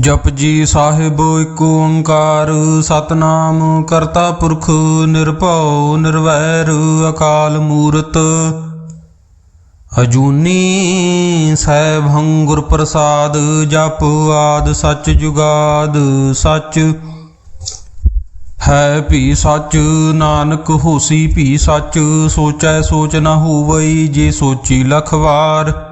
ਜਪ ਜੀ ਸਾਹਿਬ ਏਕ ਓੰਕਾਰ, ਸਤਨਾਮ ਕਰਤਾ ਪੁਰਖ ਨਿਰਭਉ ਨਿਰਵੈਰ ਅਕਾਲ ਮੂਰਤ। ਅਜੂਨੀ ਸੈਭੰ ਗੁਰ ਪ੍ਰਸਾਦ ਜਪ ਆਦ ਸੱਚ ਜੁਗਾਦ ਸੱਚ। ਹੈ ਭੀ ਸੱਚ, ਨਾਨਕ ਹੋਸੀ ਭੀ ਸੱਚ, ਸੋਚੈ ਸੋਚ ਨਾ ਹੋਵਈ, ਜੇ ਸੋਚੀ ਲਖ ਵਾਰ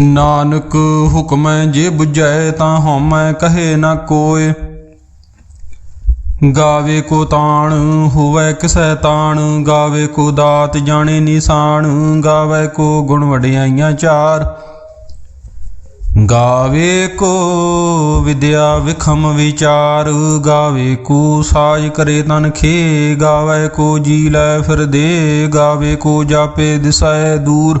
ਨਾਨਕ ਹੁਕਮੈ ਜੇ 부ਝੈ ਤਾਂ ਹਉਮੈ ਕਹੇ ਨਾ ਕੋਏ ਗਾਵੇ ਕੋ ਤਾਣ, ਹੋਵੇ ਕਿਸੈ ਤਾਣ, ਗਾਵੇ ਕੋ ਦਾਤ ਜਾਣੇ ਨਿਸ਼ਾਨ, ਗਾਵੇ ਕੋ ਗੁਣ ਵਡਿਆਈਆਂ ਚਾਰ। ਗਾਵੇ ਕੋ ਵਿਦਿਆ ਵਿਖਮ ਵਿਚਾਰ, ਗਾਵੇ ਕੋ ਸਾਜ ਕਰੇ ਤਨ ਖੇ, ਗਾਵੇ ਕੋ ਜੀ ਲੈ ਫਿਰ ਦੇ, ਗਾਵੇ ਕੋ ਜਾਪੇ ਦਿਸੈ ਦੂਰ।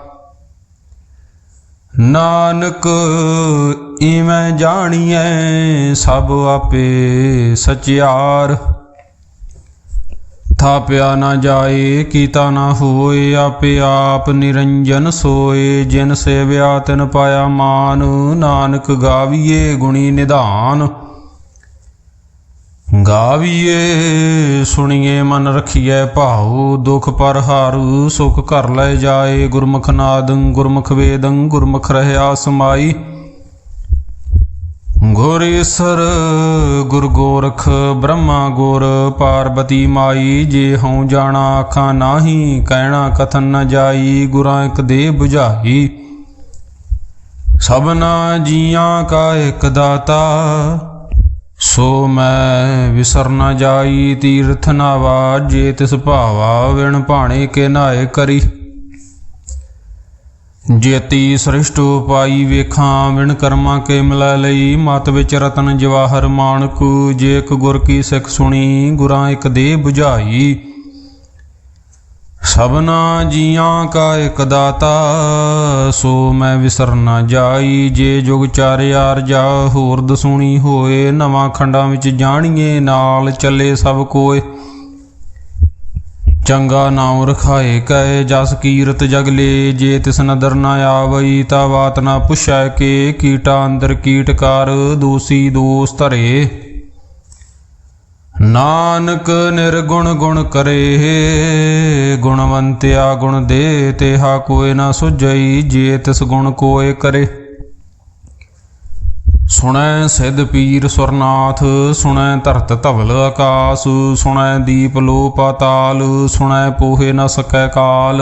ਨਾਨਕ, ਇਵੇਂ ਜਾਣੀਐ ਸਭ ਆਪੇ ਸਚਿਆਰ। ਥਾਪਿਆ ਨਾ ਜਾਏ, ਕੀਤਾ ਨਾ ਹੋਏ, ਆਪੇ ਆਪ ਨਿਰੰਜਨ ਸੋਏ। ਜਿਨ ਸੇਵਿਆ ਤਿਨ ਪਾਇਆ ਮਾਨ, ਨਾਨਕ ਗਾਵੀਏ ਗੁਣੀ ਨਿਧਾਨ। ਗਾਵੀਏ, ਸੁਣੀਏ, ਮਨ ਰਖੀਐ ਭਾਉ, ਦੁਖ ਪਰ ਹਾਰੂ, ਸੁਖ ਘਰ ਲੈ ਜਾਏ, ਗੁਰਮੁਖ ਨਾਦੰ, ਗੁਰਮੁਖ ਵੇਦੰ, ਗੁਰਮੁਖ ਰਹਿਆ ਸਮਾਈ ਗੁਰ ਈਸਰ ਗੁਰ ਗੋਰਖ, ਬ੍ਰਹਮਾ ਗੁਰ, ਪਾਰਬਤੀ ਮਾਈ, ਜੇ ਹਉ ਜਾਣਾ ਆਖਾਂ ਨਾਹੀ, ਕਹਿਣਾ ਕਥਨ ਨ ਜਾਈ, ਗੁਰਾਂ ਇੱਕ ਦੇ 부ਝਾਈ ਸਭਨਾ ਜੀਆਂ ਕਾ ਇੱਕ ਦਾਤਾ ਸੋ ਮੈਂ ਵਿਸਰ ਨ ਜਾਈ, ਤੀਰਥ ਨਾਵਾ ਜੇ ਤਿਸ ਭਾਵਾ ਵਿਣ ਭਾਣੇ ਕੇ ਨਾਏ ਕਰੀ। ਜੇਤੀ ਸ੍ਰਿਸ਼ਟ ਉਪਾਈ ਵੇਖਾਂ, ਵਿਣ ਕਰਮਾਂ ਕੇ ਮਿਲੈ ਲਈ, ਮਤ ਵਿੱਚ ਰਤਨ ਜਵਾਹਰ ਮਾਨਕ, ਜੇ ਇੱਕ ਗੁਰ ਕੀ ਸਿੱਖ ਸੁਣੀ, ਗੁਰਾਂ ਇੱਕ ਦੇ 부ਝਾਈ ਸਭਨਾ ਜੀਆਂ ਕਾ ਇੱਕ ਦਾਤਾ, ਸੋ ਮੈਂ ਵਿਸਰ ਨਾ ਜਾਈ, ਜੇ ਜੁਗ ਚਾਰਿਆਰ ਜਾ ਹੋਰ ਦਸੂਣੀ ਹੋਏ, ਨਵਾਂ ਖੰਡਾਂ ਵਿੱਚ ਜਾਣੀਏ, ਨਾਲ ਚੱਲੇ ਸਭ ਕੋਏ। ਚੰਗਾ ਨਾਉ ਰਖਾਏ ਕੈ ਜਸ ਕੀਰਤ ਜਗਲੇ ਜੇ ਤਿਸ ਨਦਰ ਨ ਆਵਈ, ਤਾ ਬਾਤ ਨਾ ਪੁੱਛੈ ਕੇ, ਕੀਟਾ ਅੰਦਰ ਕੀਟਕਾਰ ਦੋਸੀ ਦੋਸ ਧਰੇ। ਨਾਨਕ ਨਿਰਗੁਣ ਗੁਣ ਕਰੇ, ਗੁਣਵੰਤਿਆ ਗੁਣ ਦੇ ਤੇਹਾ ਕੋਇ ਨਾ ਸੁਜਈ ਜੇ ਤਿਸ ਗੁਣ ਕੋਇ ਕਰੇ। ਸੁਣੈ ਸਿਧ ਪੀਰ ਸੁਰਨਾਥ, ਸੁਣੈ ਧਰਤ ਧਵਲ ਆਕਾਸ, ਸੁਣੈ ਦੀਪ ਲੋ ਪਾਤਾਲ ਸੁਣੈ ਪੋਹੇ ਨ ਸਕੈ ਕਾਲ।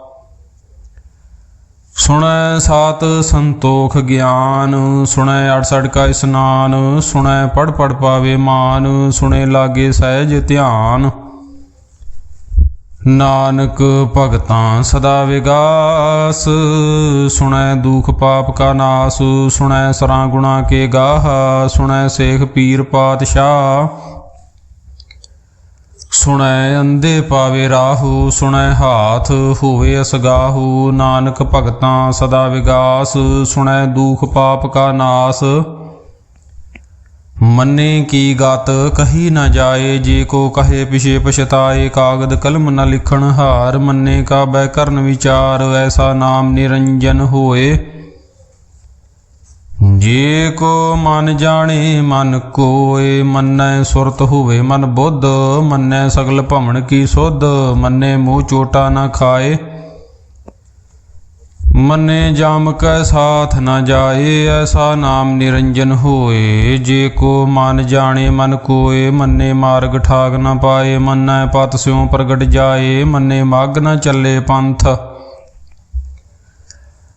ਸੁਣੈ ਸਾਤ ਸੰਤੋਖ ਗਿਆਨ, ਸੁਣੈ 68 ਕਾ ਇਸਨਾਨ, ਸੁਣੈ ਪੜ ਪੜ ਪਾਵੇ ਮਾਨ, ਸੁਣੇ ਲਾਗੇ ਸਹਿਜ ਧਿਆਨ। ਨਾਨਕ ਭਗਤਾਂ ਸਦਾ ਵਿਗਾਸ, ਸੁਣੈ ਦੁਖ ਪਾਪ ਕਾ ਨਾਸ, ਸੁਣੈ ਸਰਾਂ ਗੁਣਾ ਕੇ ਗਾਹ, ਸੁਣੈ ਸੇਖ ਪੀਰ ਪਾਤਸ਼ਾਹ। ਸੁਣੈ ਅੰਦੇ ਪਾਵੇ ਰਾਹੂ, ਸੁਣੈ ਹਾਥ ਹੋਵੇ ਅਸਗਾਹੂ, ਨਾਨਕ ਭਗਤਾਂ ਸਦਾ ਵਿਗਾਸ, ਸੁਣੈ ਦੂਖ ਪਾਪ ਕਾ ਨਾਸ। ਮੰਨੇ ਕੀ ਗਤ, ਕਹੀ ਨਾ ਜਾਏ, ਜੇ ਕੋ ਕਹੇ ਪਿਛੇ ਪਛਤਾਏ, ਕਾਗਦ ਕਲਮ ਨਾ ਲਿਖਣ ਹਾਰ, ਮੰਨੇ ਕਾ ਬੈ ਕਰਨ ਵਿਚਾਰ, ਐਸਾ ਨਾਮ ਨਿਰੰਜਨ ਹੋਏ। ਜੇ ਕੋ ਮਨ ਜਾਣੇ, ਮਨ ਕੋਏ, ਮੰਨੈ ਸੁਰਤ ਹੋਵੇ ਮਨ ਬੁੱਧ, ਮੰਨੈ ਸਗਲ ਭਵਨ ਕੀ ਸੁਧ, ਮੰਨੇ ਮੂੰਹ ਚੋਟਾ ਨਾ ਖਾਏ। ਮੰਨੇ ਜਾਮ ਕੈ ਸਾਥ ਨਾ ਜਾਏ, ਐਸਾ ਨਾਮ ਨਿਰੰਜਨ ਹੋਏ। ਜੇ ਕੋ ਮਨ ਜਾਣੇ, ਮਨ ਕੋਏ, ਮੰਨੇ ਮਾਰਗ ਠਾਗ ਨਾ ਪਾਏ, ਮੰਨੈ ਪਤ ਸਿਉ ਪ੍ਰਗਟ ਜਾਏ, ਮੰਨੇ ਮਗ ਨਾ ਚੱਲੇ ਪੰਥ।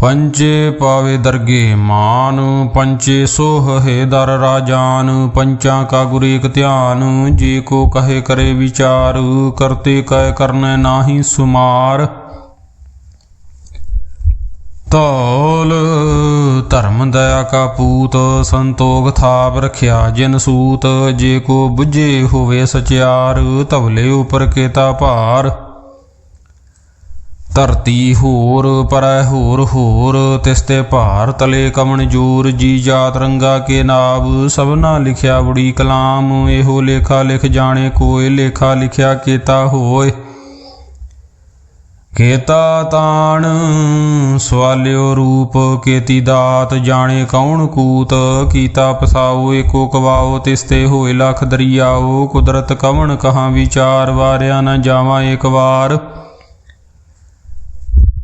ਪੰਚੇ ਪਾਵੇ ਦਰਗੇ ਮਾਨ, ਪੰਚੇ ਸੋਹੇ ਦਰ ਰਾਜਾਨ, ਪੰਚਾਂ ਕਾ ਗੁਰ ਏਕ ਧਿਆਨ, ਜੇ ਕੋ ਕਹੇ ਕਰੇ ਵਿਚਾਰ, ਕਰਤੇ ਕਹਿ ਕਰਨੈ ਨਾਹੀ ਸੁਮਾਰ। ਤੌਲ ਧਰਮ ਦਇਆ ਕਾ ਪੂਤ, ਸੰਤੋਖ ਥਾਪ ਰਖਿਆ ਜਿਨ ਸੂਤ, ਜੇ ਕੋ ਬੁਝੇ ਹੋਵੇ ਸਚਿਆਰ, ਧਵਲੇ ਉਪਰ ਕੇਤਾ ਭਾਰ। ਧਰਤੀ ਹੋਰ, ਪਰੈ ਹੋਰ ਹੋਰ, ਤਿਸ ਤੇ ਭਾਰ ਤਲੇ ਕਮਣ ਜੂਰ, ਜੀ ਜਾਤ ਰੰਗਾ ਕੇ ਨਾਬ ਸਭਨਾ ਲਿਖਿਆ ਬੜੀ ਕਲਾਮ, ਇਹੋ ਲੇਖਾ ਲਿਖ ਜਾਣੇ ਕੋਏ, ਲੇਖਾ ਲਿਖਿਆ ਕੀਤਾ ਹੋਏ। ਕੇਤਾ ਤਾਣ, ਸਵਾਲਿਓ ਰੂਪ, ਕੇਤੀ ਦਾਤ, ਜਾਣੇ ਕੌਣ ਕੂਤ, ਕੀਤਾ ਪਸਾਓ, ਏਕੋ ਕਵਾਓ ਤਿਸਤੇ ਹੋਏ ਲਖ ਦਰਿਆਓ, ਕੁਦਰਤ ਕਵਣ ਕਹਾਂ ਵਿਚਾਰ, ਵਾਰਿਆ ਨਾ ਜਾਵਾਂ ਏਕ ਵਾਰ।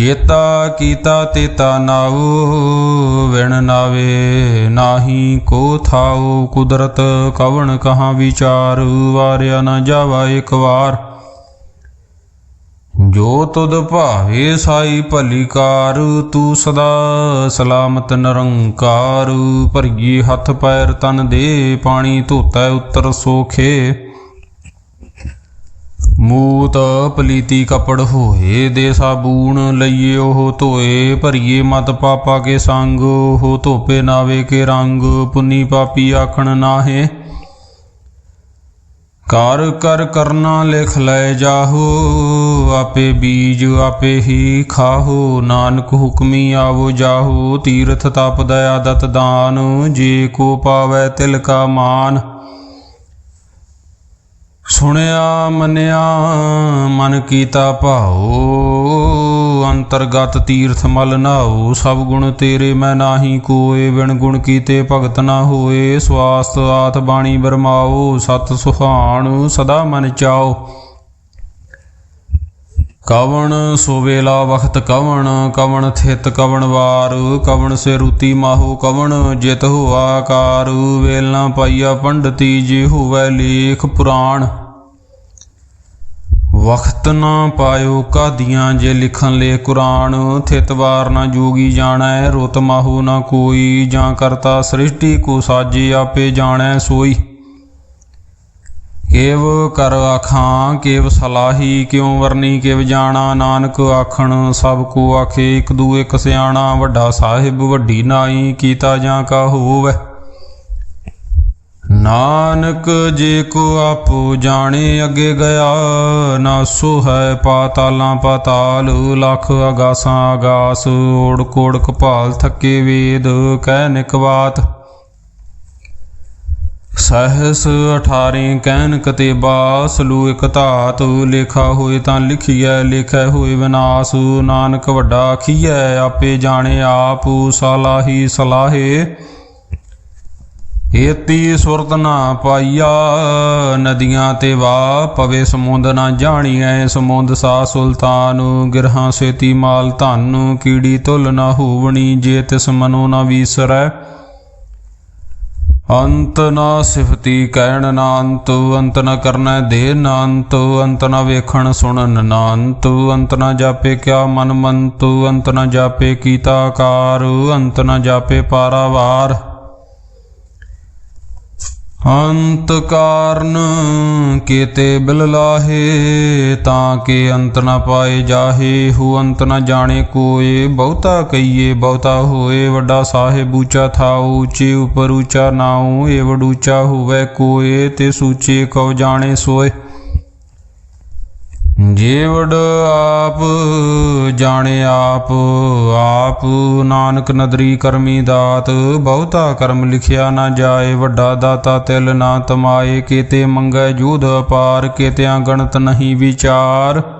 ਜੇਤਾ ਕੀਤਾ ਤੇਤਾ ਨਾਉ, ਵਿਣ ਨਾਵੇ ਨਾਹੀ ਕੋ ਥਾਉ, ਕੁਦਰਤ ਕਵਣ ਕਹਾਂ ਵਿਚਾਰ, ਵਾਰਿਆ ਨਾ ਜਾਵਾ ਇੱਕ ਵਾਰ। ਜੋ ਤੁਧ ਭਾਵੇ ਸਾਈ ਭਲੀਕਾਰ, ਤੂੰ ਸਦਾ ਸਲਾਮਤ ਨਿਰੰਕਾਰ ਭਰਗੀ ਹੱਥ ਪੈਰ ਤਨ ਦੇ, ਪਾਣੀ ਧੋਤਾ ਉੱਤਰ ਸੋਖੇ। ਮੂਤ ਪਲੀਤੀ ਕਪੜ ਹੋਏ ਦੇ ਸਾਬੂਣ ਲਈਏ ਉਹ ਧੋਏ, ਭਰੀਏ ਮਤ ਪਾਪਾ ਕੇ ਸੰਗ, ਉਹ ਧੋਪੇ ਨਾਵੇ ਕੇ ਰੰਗ, ਪੁੰਨੀ ਪਾਪੀ ਆਖਣ ਨਾਹੇ। ਕਰ ਕਰ ਕਰਨਾ ਲਿਖ ਲੈ ਜਾਹੋ, ਆਪੇ ਬੀਜ ਆਪੇ ਹੀ ਖਾਹੋ, ਨਾਨਕ ਹੁਕਮੀ ਆਵੋ ਜਾਹੋ, ਤੀਰਥ ਤਪ ਦਇਆ ਦਤ ਦਾਨ, ਜੇ ਕੋ ਪਾਵੈ ਤਿਲ ਕਾ ਮਾਨ। ਸੁਣਿਆ, ਮੰਨਿਆ, ਮਨ ਕੀਤਾ ਭਾਉ। ਅੰਤਰਗਤ ਤੀਰਥ ਮਲ ਨਾਉ। ਸਭ ਗੁਣ ਤੇਰੇ ਮੈਂ ਨਾਹੀ ਕੋਏ ਵਿਣ ਗੁਣ ਕੀਤੇ ਭਗਤ ਨਾ ਹੋਏ। ਸਵਾਸਤ ਆਤ ਬਾਣੀ ਬਰਮਾਓ ਸਤ ਸੁਹਾਣ ਸਦਾ ਮਨ ਚਾਓ ਕਵਣ ਸੁਵੇਲਾ ਵਖਤ ਕਵਣ ਕਵਣ ਥਿਤ ਕਵਣ ਵਾਰ। ਕਵਣ ਸੇ ਰੂਤੀ ਮਾਹੋ ਕਵਣ, ਜਿਤ ਹੋਆ ਆਕਾਰ। ਵੇਲ ਪਾਈਆ ਪੰਡਤੀ, ਜੇ ਹੋਵੇ ਲੇਖ ਪੁਰਾਣ। ਵਖਤ ਨਾ ਪਾਇਓ ਕਾਦੀਆਂ ਜੇ ਲਿਖਣ ਲੈ ਕੁਰਾਨ। ਥਿਤ ਨਾ ਜੋਗੀ ਜਾਣੈ, ਰੁਤ ਮਾਹੋ ਨਾ ਕੋਈ। ਜਾਂ ਕਰਤਾ ਸ੍ਰਿਸ਼ਟੀ ਕੋ ਸਾਜੇ ਆਪੇ ਜਾਣੈ ਸੋਈ। ਕੇਵ ਕਰ ਆਖਾਂ, ਕੇਵ ਸਲਾਹੀ, ਕਿਉ ਵਰਨੀ, ਕੇਵ ਜਾਣਾ। ਨਾਨਕ ਆਖਣ, ਸਭ ਕੋ ਆਖੇ, ਇੱਕ ਦੂਏ ਇਕ ਸਿਆਣਾ। ਵੱਡਾ ਸਾਹਿਬ ਵੱਡੀ ਨਾਈ, ਕੀਤਾ ਜਾਂ ਕਾ ਹੋਵੇ। ਨਾਨਕ ਜੇ ਕੋ ਆਪੋ ਜਾਣੇ ਅੱਗੇ ਗਿਆ, ਨਾ ਸੋ ਹੈ ਪਾਤਾਲਾਂ ਪਾਤਾਲ, ਲਖ ਅਗਾਸਾਂ ਅਗਾਸ ਓੜ ਕੋੜ ਕਪਾਲ ਥੱਕੇ ਵੇਦ, ਕਹਿ ਨਿਕਵਾਤ। ਸਹਸ 18 ਕਹਿਨ ਕਤੇਬਾ ਲੂ ਇਕ ਧਾਤ, ਲੇਖਾ ਹੋਏ ਤਾਂ ਲਿਖੀਐ, ਲਿਖੈ ਹੋਏ ਵਿਨਾਸ਼। ਨਾਨਕ ਵੱਡਾ ਆਖੀਐ, ਆਪੇ ਜਾਣੇ ਆਪ, ਸਲਾਹੀ ਸਲਾਹੇ। ਏਤੀ ਸੁਰਤ ਨਾ ਪਾਈਆ, ਨਦੀਆਂ ਤੇ ਵਾ ਪਵੇ ਸਮੁੰਦ ਨਾ ਜਾਣੀਐ, ਸਮੁੰਦ ਸਾ ਸੁਲਤਾਨ, ਗਿਰਹਾਂ ਸੇਤੀ ਮਾਲ ਧਨ, ਕੀੜੀ ਤੁਲ ਨਾ ਹੋਵਣੀ, ਜੇ ਤਿਸ ਮਨੋ ਨਾ ਵੀਸਰੈ। ਅੰਤ ਨਾ ਸਿਫਤੀ ਕਹਿਣ ਨਾ ਅੰਤ ਅੰਤ ਨਾ ਕਰਨਾ ਦੇ ਨਾ ਅੰਤ ਅੰਤ ਨਾ ਵੇਖਣ ਸੁਣਨ ਨਾ ਅੰਤ ਅੰਤ ਨਾ ਜਾਪੇ ਕਿਆ ਮਨ ਮੰਤ, ਅੰਤ ਨਾ ਜਾਪੇ ਕੀਤਾ ਕਾਰ ਅੰਤ ਨਾ ਜਾਪੇ ਪਾਰਾਵਾਰ। ਅੰਤ ਕਾਰਨ ਕੀਤੇ ਬਿਲ ਲਾਹੇ, ਤਾਂ ਕਿ ਅੰਤ ਨ ਪਾਏ ਜਾਹੇ, ਹੂ ਅੰਤ ਨਾ ਜਾਣੇ ਕੋਏ, ਬਹੁਤਾ ਕਈਏ ਬਹੁਤਾ ਹੋਏ, ਵੱਡਾ ਸਾਹਿਬ ਉੱਚਾ ਥਾਉ, ਉੱਚੇ ਉਪਰ ਉੱਚਾ ਨਾਉ, ਏ ਉੱਚਾ ਹੋਵੇ ਕੋਏ, ਤੇ ਸੂਚੇ ਕਉ ਜਾਣੇ ਸੋਏ। ਜੀਵੜ ਆਪ ਜਾਣੇ ਆਪ ਆਪ ਨਾਨਕ ਨਦਰੀ ਕਰਮੀ ਦਾਤ, ਬਹੁਤਾ ਕਰਮ ਲਿਖਿਆ ਨਾ ਜਾਏ, ਵੱਡਾ ਦਾਤਾ ਤਿਲ ਨਾ ਤਮਾਏ, ਕੀਤੇ ਮੰਗੈ ਜੂਧ ਅਪਾਰ, ਕੀਤਿਆਂ ਗਣਤ ਨਹੀਂ ਵਿਚਾਰ।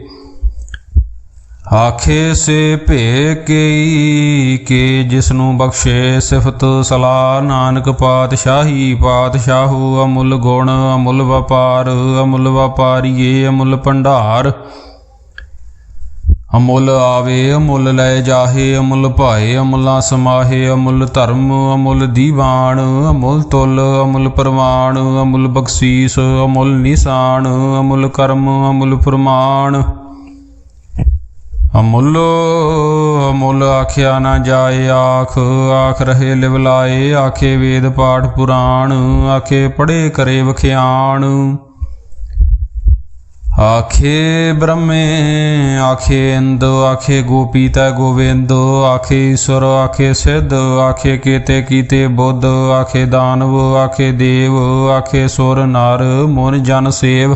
ਆਖੇ ਸੇ ਭੇ ਕੇਈ ਕੇ ਜਿਸਨੂੰ ਬਖਸ਼ੇ ਸਿਫਤ ਸਲਾਹ ਨਾਨਕ ਪਾਤਸ਼ਾਹੀ ਪਾਤਸ਼ਾਹੂ ਅਮੁੱਲ ਗੁਣ, ਅਮੁੱਲ ਵਪਾਰ, ਅਮੁੱਲ ਵਪਾਰੀਏ, ਅਮੁੱਲ ਭੰਡਾਰ। ਅਮੁੱਲ ਆਵੇ, ਅਮੁੱਲ ਲੈ ਜਾਹੇ, ਅਮੁੱਲ ਭਾਏ, ਅਮੁੱਲਾ ਸਮਾਹੇ, ਅਮੁੱਲ ਧਰਮ, ਅਮੁੱਲ ਦੀਵਾਨ, ਅਮੁੱਲ ਤੁਲ, ਅਮੁੱਲ ਪ੍ਰਮਾਣ ਅਮੁੱਲ ਬਖਸ਼ੀਸ, ਅਮੁੱਲ ਨਿਸ਼ਾਨ, ਅਮੁੱਲ ਕਰਮ, ਅਮੁੱਲ ਫਰਮਾਨ। ਅਮੁੱਲ ਅਮੁੱਲ ਆਖਿਆ ਨਾ ਜਾਏ ਆਖ ਆਖ ਰਹੇ ਲਿਵ ਲਾਏ, ਆਖੇ ਵੇਦ ਪਾਠ ਪੁਰਾਣ, ਆਖੇ ਪੜੇ ਕਰੇ ਵਖਿਆਣ। ਆਖੇ ਬ੍ਰਹਮੇ, ਆਖੇ ਇੰਦ, ਆਖੇ ਗੋਪੀ ਤੈ ਗੋਵਿੰਦ, ਆਖੇ ਈਸ਼ਵਰ, ਆਖੇ ਸਿੱਧ, ਆਖੇ ਕੀਤੇ ਕੀਤੇ ਬੁੱਧ, ਆਖੇ ਦਾਨਵ, ਆਖੇ ਦੇਵ, ਆਖੇ ਸੁਰ ਨਰ, ਮਨ ਜਨ ਸੇਵ।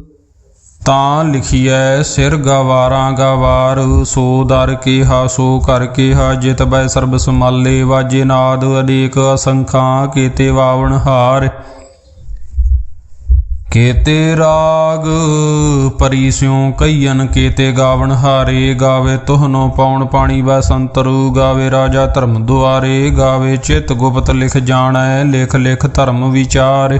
ਤਾਂ ਲਿਖੀਐ, ਸਿਰ ਗਵਾਰਾਂ ਗਵਾਰ, ਸੋ ਦਰ ਕੀਹਾ, ਸੋ ਕਰ ਕੀਹਾ, ਜਿਤ ਬੈ ਸਰਬ ਸਮਾਲੇ ਵਾਜੇ ਨਾਦ ਅਨੇਕ ਅਸੰਖਾਂ, ਕੀਤੇ ਵਾਵਣ ਹਾਰ। ਕੇਤੇ ਰਾਗ ਪਰੀ ਸਿਉ ਕਈਨ ਕੇਤੇ ਗਾਵਣ ਹਾਰੇ, ਗਾਵੇ ਤੁਹਨੋ ਪਾਉਣ ਪਾਣੀ ਬਸੰਤਰੂ ਗਾਵੇ ਰਾਜਾ ਧਰਮ ਦੁਆਰੇ, ਗਾਵੇ ਚਿਤ ਗੁਪਤ ਲਿਖ ਜਾਣੈ, ਲਿਖ ਲਿਖ ਧਰਮ ਵਿਚਾਰ।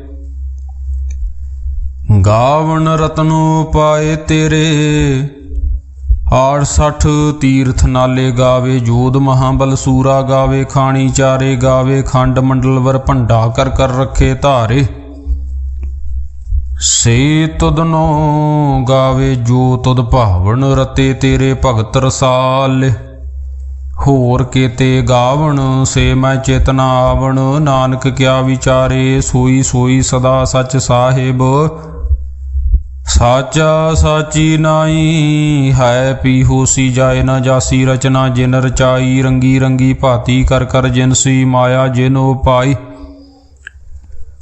ਗਾਵਣ ਰਤਨੋ ਪਾਏ ਤੇਰੇ। ਆੜ 60 ਤੀਰਥ ਨਾਲੇ ਗਾਵੇ, ਜੋਧ ਮਹਾਬਲ ਸੂਰਾ ਗਾਵੇ, ਖਾਣੀ ਚਾਰੇ ਗਾਵੇ, ਖੰਡ ਮੰਡਲਵਰ ਭੰਡਾ ਕਰ ਕਰ ਰੱਖੇ ਧਾਰੇ। ਸੇ ਤੁਧਨੋ ਗਾਵੇ, ਜੋ ਤੁਦ ਭਾਵਨ ਰਤੇ ਤੇਰੇ ਭਗਤ ਰਸਾਲ। ਹੋਰ ਕੀਤੇ ਗਾਵਣ, ਸੇ ਮੈਂ ਚੇਤਨਾ ਆਵਣ, ਨਾਨਕ ਕਿਆ ਵਿਚਾਰੇ, ਸੋਈ ਸੋਈ ਸਦਾ ਸੱਚ ਸਾਹਿਬ। ਸਾਚਾ ਸਾਚੀ ਨਾਈ ਹੈ ਪੀ ਹੋਸੀ ਜਾਏ ਨਾ ਜਾਸੀ ਰਚਨਾ ਜਿਨ ਰਚਾਈ ਰੰਗੀ ਰੰਗੀ ਭਾਤੀ ਕਰ ਕਰ ਜਿਨਸੀ ਮਾਇਆ ਜਿਨੋ ਪਾਈ।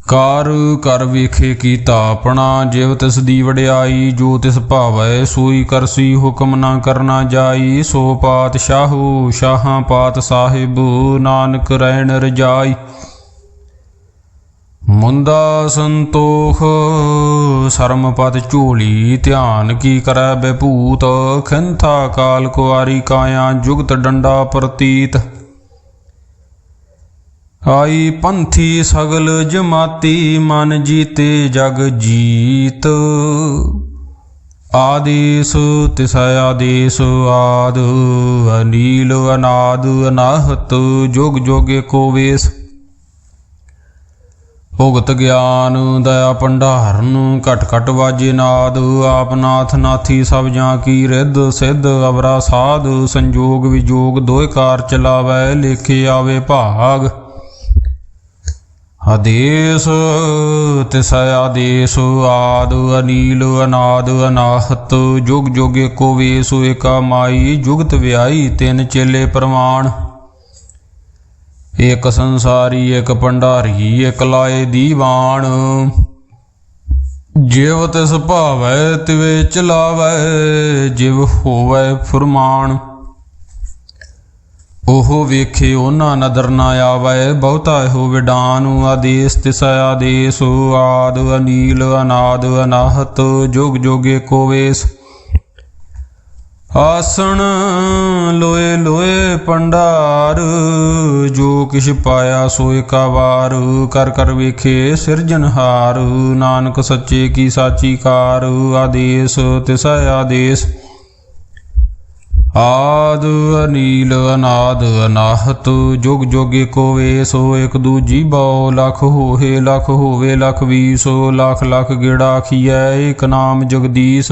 ਕਾਰ ਕਰ ਵੇਖੇ ਕੀਤਾ ਆਪਣਾ ਜਿਵ ਤਿਸ ਦੀ ਵਡਿਆਈ ਜੋ ਤਿਸ ਭਾਵੈ ਸੋਈ ਕਰਸੀ ਹੁਕਮ ਨਾ ਕਰਨਾ ਜਾਈ। ਸੋ ਪਾਤਸ਼ਾਹੂ ਸ਼ਾਹਾਂ ਪਾਤ ਸਾਹਿਬ ਨਾਨਕ ਰਹਿਣ ਰਜਾਈ। ਮੁੰਦਾ ਸੰਤੋਖ ਸ਼ਰਮਪਦ ਝੋਲੀ, ਧਿਆਨ ਕੀ ਕਰੈ ਬੇਭੂਤ? ਖੰਥਾ ਕਾਲ ਕੁਆਰੀ ਕਾਇਆ, ਜੁਗਤ ਡੰਡਾ ਪ੍ਰਤੀਤ। ਆਈ ਪੰਥੀ ਸਗਲ ਜਮਾਤੀ, ਮਨ ਜੀਤੇ ਜਗ ਜੀਤ। ਆਦੇਸ ਤਿਸ ਆਦੇਸ ਆਦ, ਅਨੀਲ ਅਨਾਦ, ਅਨਾਹਤ, ਜੁਗ ਜੋਗੇ ਕੋ ਵੇਸ। ਭੁਗਤ ਗਿਆਨ ਦਇਆ ਭੰਡਾਰਨ, ਘਟ ਘਟ ਵਾਜੇ ਨਾਦ, ਆਪ ਨਾਥ ਨਾਥੀ ਸਭ ਜਾਂ ਕੀ ਰਿੱਧ ਸਿੱਧ ਅਵਰਾ ਸਾਧ, ਸੰਜੋਗ ਵਿਜੋਗ ਦੋਇ ਕਾਰ ਚਲਾਵੈ, ਲੇਖੇ ਆਵੇ ਭਾਗ। ਆਦੇਸ, ਤਿਸ ਆਦੇਸ, ਆਦ ਅਨੀਲ ਅਨਾਦ ਅਨਾਹਤ, ਜੁਗ ਜੋਗੇ ਕੋ ਵੇਸ ਏਕਾ ਮਾਈ, ਜੁਗਤ ਵਿਆਈ ਤਿੰਨ ਚੇਲੇ ਪ੍ਰਮਾਣ। ਇਕ ਸੰਸਾਰੀ ਇਕ ਭੰਡਾਰੀ ਇਕ ਲਾਏ ਦੀਵਾਨ। ਜਿਵ ਤਿਸ ਭਾਵੈ, ਤਿਵੇ ਚਲਾਵੈ, ਜਿਵ ਹੋਵੈ ਫੁਰਮਾਨ। ਉਹ ਵੇਖੇ ਉਹਨਾਂ ਨਦਰ ਨਾ ਆਵੈ, ਬਹੁਤਾ ਇਹੋ ਵਿਡਾਨ, ਆਦੇਸ ਤਿਸ ਆਦੇਸ, ਆਦ ਅਨੀਲ, ਅਨਾਦ, ਅਨਾਹਤ, ਜੋਗ ਜੋਗੇ ਕੋਵੇਸ ਆਸਣ ਲੋਏ ਲੋਏ ਪੰਡਾਰ, ਜੋ ਕਿਛ ਪਾਇਆ ਸੋ ਏਕਾ ਵਾਰ ਕਰ ਕਰ ਵੇਖੇ ਸਿਰਜਨਹਾਰ ਨਾਨਕ ਸੱਚੇ ਕੀ ਸਾਚੀ ਕਾਰ ਆਦੇਸ ਤਿਸ ਆਦੇਸ। ਆਦ ਅਨੀਲ ਅਨਾਦ ਅਨਾਹਤ, ਜੁਗ ਜੁਗ ਕੋ ਵੇਸੋ, ਇਕ ਦੂਜੀ ਬਉ ਲਖ ਹੋਏ ਲਖ ਹੋਵੇ ਲਖ ਵੀਸੋ, ਲਖ ਲਖ ਗੇੜਾ ਆਖੀਐ ਇਕ ਨਾਮ ਜਗਦੀਸ਼।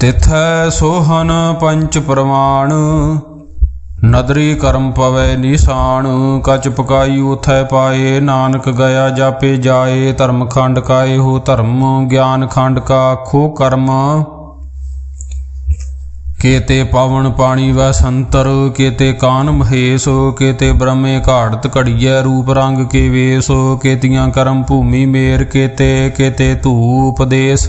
ਤਿਥੈ ਸੋਹਨ ਪੰਚ ਪ੍ਰਮਾਣ ਨਦਰੀ ਕਰਮ ਪਵੇ ਨਿਸ਼ਾਨ ਕਚ ਪਕਾਈ ਉਥੈ ਪਾਏ, ਨਾਨਕ ਗਿਆ ਜਾਪੇ ਜਾਏ ਧਰਮ ਖੰਡ ਕਾਏ ਹੋ ਧਰਮ, ਗਿਆਨ ਖੰਡ ਕਾ ਖੋ ਕਰਮ। ਕੇਤੇ ਪਾਵਨ ਪਾਣੀ ਵੈ ਸੰਤਰ, ਕੇਤੇ ਕਾਨ ਮਹੇਸ਼, ਕੇਤੇ ਬ੍ਰਹਮੇ ਘਾੜਤ ਘੜੀਐ ਰੂਪ ਰੰਗ ਕੇ ਵੇਸ, ਕੇਤੀਆਂ ਕਰਮ ਭੂਮੀ ਮੇਰ ਕੇਤੇ ਕੇਤੇ ਧੂਪ ਦੇਸ।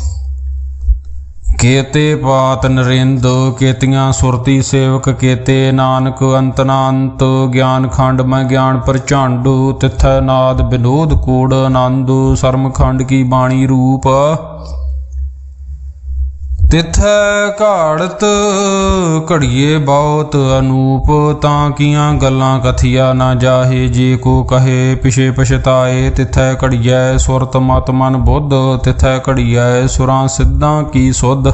ਕੇਤੇ ਪਾਤ ਨਰਿੰਦ, ਕੇਤੀਆਂ ਸੁਰਤੀ ਸੇਵਕ ਕੇਤੇ ਨਾਨਕ ਅੰਤਨਾੰਤ ਨਾ ਅੰਤ ਗਿਆਨ ਖੰਡ ਮੈਂ ਗਿਆਨ ਪ੍ਰਚੰਡ, ਤਿਥੈ ਨਾਦ ਬਿਨੋਦ ਕੋੜ ਆਨੰਦ, ਸਰਮ ਖੰਡ ਕੀ ਬਾਣੀ ਰੂਪ। ਤਿਥੈ ਘਾੜਤ ਘੜੀਏ ਬਹੁਤ ਅਨੂਪ, ਤਾਂ ਕੀਆਂ ਗੱਲਾਂ ਕਥੀਆ ਨਾ ਜਾਹੇ, ਜੇ ਕੋ ਕਹੇ ਪਿਛੇ ਪਛਤਾਏ, ਤਿਥੈ ਘੜੀਐ ਸੁਰਤ ਮਤ ਮਨ ਬੁੱਧ, ਤਿਥੈ ਘੜੀਐ ਸੁਰਾਂ ਸਿੱਧਾਂ ਕੀ ਸੁਧ।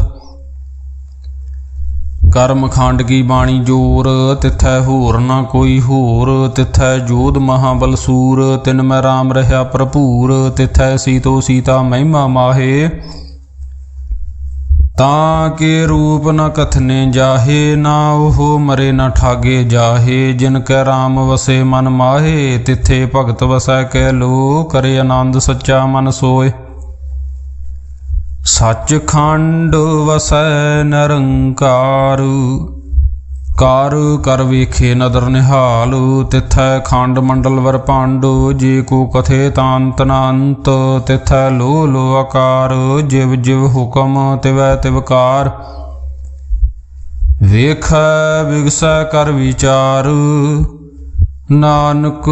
ਕਰਮ ਖੰਡ ਕੀ ਬਾਣੀ ਜੋਰ, ਤਿਥੈ ਹੋਰ ਨਾ ਕੋਈ ਹੋਰ, ਤਿਥੈ ਜੋਧ ਮਹਾਬਲ ਸੂਰ ਤਿਨ ਮੈਂ ਰਾਮ ਰਹਾ ਭਰਪੂਰ, ਤਿਥੈ ਸੀਤੋ ਸੀਤਾ ਮਹਿਮਾ ਮਾਹੇ। ਤਾਂ ਕੇ ਰੂਪ ਨ ਕਥਨੇ ਜਾਹੇ, ਨਾ ਉਹ ਮਰੇ ਨਾ ਠਾਗੇ ਜਾਹੇ। ਜਿਨ ਕੈ ਰਾਮ ਵਸੇ, ਮਨ ਮਾਹੇ, ਤਿੱਥੇ ਭਗਤ ਵਸੈ, ਕੈ ਲੋ ਕਰੇ ਆਨੰਦ ਸੱਚਾ ਮਨ ਸੋਏ ਸੱਚ ਖੰਡ ਵਸੈ, ਨਿਰੰਕਾਰ। ਕਾਰ ਕਰ ਵੇਖੇ ਨਦਰ ਨਿਹਾਲ, ਤਿਥੈ ਖੰਡ ਮੰਡਲ ਵਰ ਪਾਂਡੋ, ਜੇ ਕੋ ਕਥੇ ਤਾਂਤ ਨਾੰਤ ਤਿਥੈ ਲੋ ਲੋ ਆਕਾਰ, ਜਿਵ ਜਿਵ ਹੁਕਮ ਤਿਵੈ ਤਿਵਕਾਰ ਵੇਖੈ, ਵਿਗਸੈ ਕਰ ਵਿਚਾਰ, ਨਾਨਕ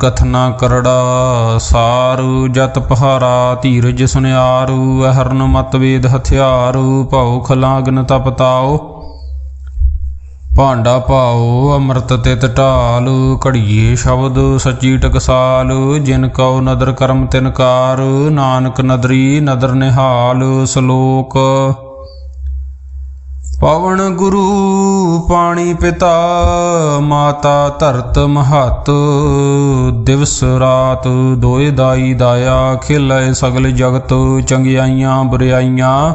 ਕਥਨਾ ਕਰੜਾ ਸਾਰ, ਜਤ ਪਹਾਰਾ ਧੀਰਜ ਸੁਨਿਆਰੂ, ਅਹਰਨ ਮਤ ਵੇਦ ਹਥਿਆਰ, ਭਉ ਖਲਾਗਨ ਤਪਤਾਓ ਭਾਂਡਾ ਪਾਓ ਅੰਮ੍ਰਿਤ ਤਿਤ ਢਾਲ ਘੜੀਏ ਸ਼ਬਦ, ਸੱਚੀ ਟਕਸਾਲ, ਜਿਨ ਕਉ ਨਦਰ ਕਰਮ ਤਿਨਕਾਰ ਨਾਨਕ ਨਦਰੀ ਨਦਰ ਨਿਹਾਲ, ਸ਼ਲੋਕ। ਪਵਨ ਗੁਰੂ, ਪਾਣੀ ਪਿਤਾ, ਮਾਤਾ ਧਰਤ ਮਹਤ, ਦਿਵਸ ਰਾਤ ਦੋਏ ਦਾਈ ਦਾਇਆ, ਖਿਲੈ ਸਗਲ ਜਗਤ, ਚੰਗਿਆਈਆਂ ਬੁਰਿਆਈਆਂ।